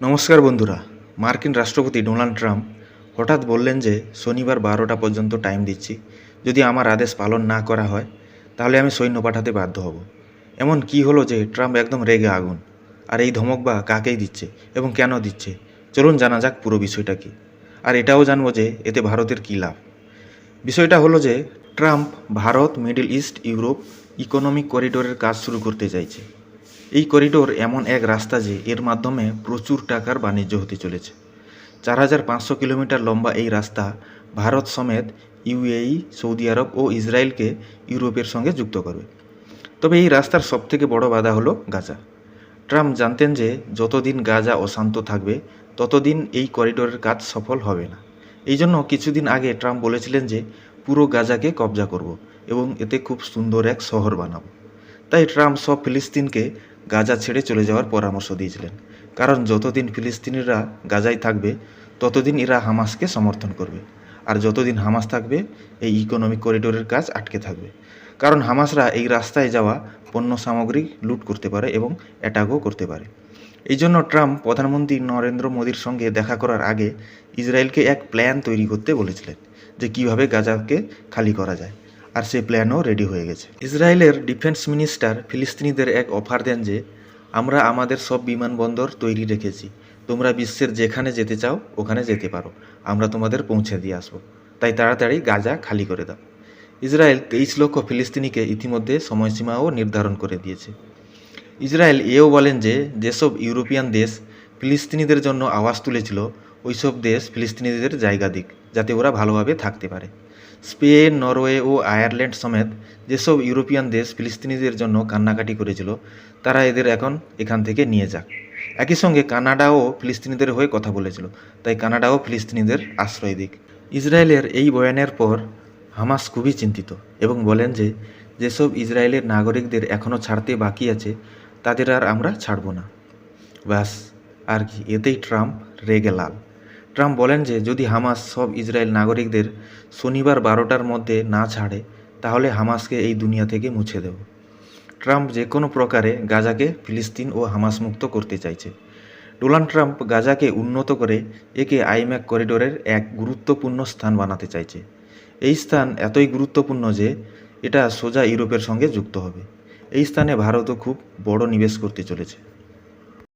নমস্কার বন্ধুরা, মার্কিন রাষ্ট্রপতি ডোনাল্ড ট্রাম্প হঠাৎ বললেন যে শনিবার বারোটা পর্যন্ত টাইম দিচ্ছি, যদি আমার আদেশ পালন না করা হয়, তাহলে আমি সৈন্য পাঠাতে বাধ্য হব। এমন কি হলো যে ট্রাম্প একদম রেগে আগুন, আর এই ধমক বা কাকেই দিচ্ছে এবং কেন দিচ্ছে, চলুন জানা যাক পুরো বিষয়টা কি। আর এটাও জানব যে এতে ভারতের কী লাভ। বিষয়টা হলো যে Trump Bharat, middle east, Europe economic করিডোরের কাজ শুরু করতে চাইছে। এই করিডোর এমন এক রাস্তা যে এর মাধ্যমে প্রচুর টাকার বাণিজ্য হতে চলেছে। চার হাজার পাঁচশো কিলোমিটার লম্বা এই রাস্তা ভারত সমেত ইউএই, সৌদি আরব ও ইসরায়েলকে ইউরোপের সঙ্গে যুক্ত করবে। তবে এই রাস্তার সবথেকে বড় বাধা হলো গাজা। ট্রাম্প জানতেন যে যতদিন গাজা অশান্ত থাকবে, ততদিন এই করিডোরের কাজ সফল হবে না। এই জন্য কিছুদিন আগে ট্রাম্প বলেছিলেন যে পুরো গাজাকে কবজা করব এবং এতে খুব সুন্দর এক শহর বানাবো। তাই ট্রাম্প সব ফিলিস্তিনকে গাজা ছেড়ে চলে যাওয়ার পরামর্শ দিয়েছিলেন। কারণ যতদিন ফিলিস্তিনিরা গাজায় থাকবে, ততদিন এরা হামাসকে সমর্থন করবে। আর যতদিন হামাস থাকবে, এই ইকোনমিক করিডোরের কাজ আটকে থাকবে। কারণ হামাসরা এই রাস্তায় যাওয়া পণ্য সামগ্রী লুট করতে পারে এবং অ্যাটাকও করতে পারে। এই জন্য ট্রাম্প প্রধানমন্ত্রী নরেন্দ্র মোদীর সঙ্গে দেখা করার আগে ইসরায়েলকে এক প্ল্যান তৈরি করতে বলেছিলেন যে কীভাবে গাজাকে খালি করা যায়। আর সেই প্ল্যানও রেডি হয়ে গেছে। ইসরায়েলের ডিফেন্স মিনিস্টার ফিলিস্তিনিদের এক অফার দেন যে, আমরা আমাদের সব বিমানবন্দর তৈরি রেখেছি। তোমরা বিশ্বের যেখানে যেতে চাও, ওখানে যেতে পারো। আমরা তোমাদের পৌঁছে দিয়ে আসব। তাই তাড়াতাড়ি গাজা খালি করে দাও। ইসরায়েল তেইশ লক্ষ ফিলিস্তিনিকে ইতিমধ্যে সময়সীমাও নির্ধারণ করে দিয়েছে। ইসরায়েল এও বলেন যে, যেসব ইউরোপিয়ান দেশ ফিলিস্তিনিদের জন্য আওয়াজ তুলেছিল, ওইসব দেশ ফিলিস্তিনিদের জায়গা দিক, যাতে ওরা ভালোভাবে থাকতে পারে। স্পেন, নরওয়ে ও আয়ারল্যান্ড সমেত যেসব ইউরোপিয়ান দেশ ফিলিস্তিনিদের জন্য কান্নাকাটি করেছিল, তারা এদের এখন এখান থেকে নিয়ে যাক। একই সঙ্গে কানাডাও ফিলিস্তিনিদের হয়ে কথা বলেছিল, তাই কানাডাও ফিলিস্তিনিদের আশ্রয় দিক। ইসরায়েলের এই বয়ানের পর হামাস খুবই চিন্তিত এবং বলেন যে, যেসব ইসরায়েলের নাগরিকদের এখনও ছাড়তে বাকি আছে, তাদের আর আমরা ছাড়ব না। ব্যাস, আর কি, এতেই ট্রাম্প রেগে লাল। ট্রাম্প বলেন যে, যদি হামাস সব ইসরায়েল নাগরিকদের শনিবার বারোটার মধ্যে না ছাড়ে, তাহলে হামাসকে এই দুনিয়া থেকে মুছে দেব। ট্রাম্প যে কোনো প্রকারে গাজাকে ফিলিস্তিন ও হামাস মুক্ত করতে চাইছে। ডোনাল্ড ট্রাম্প গাজাকে উন্নত করে একে আইম্যাক করিডোরের এক গুরুত্বপূর্ণ স্থান বানাতে চাইছে। এই স্থান এতই গুরুত্বপূর্ণ যে, এটা সোজা ইউরোপের সঙ্গে যুক্ত হবে। এই স্থানে ভারতও খুব বড় নিবেশ করতে চলেছে।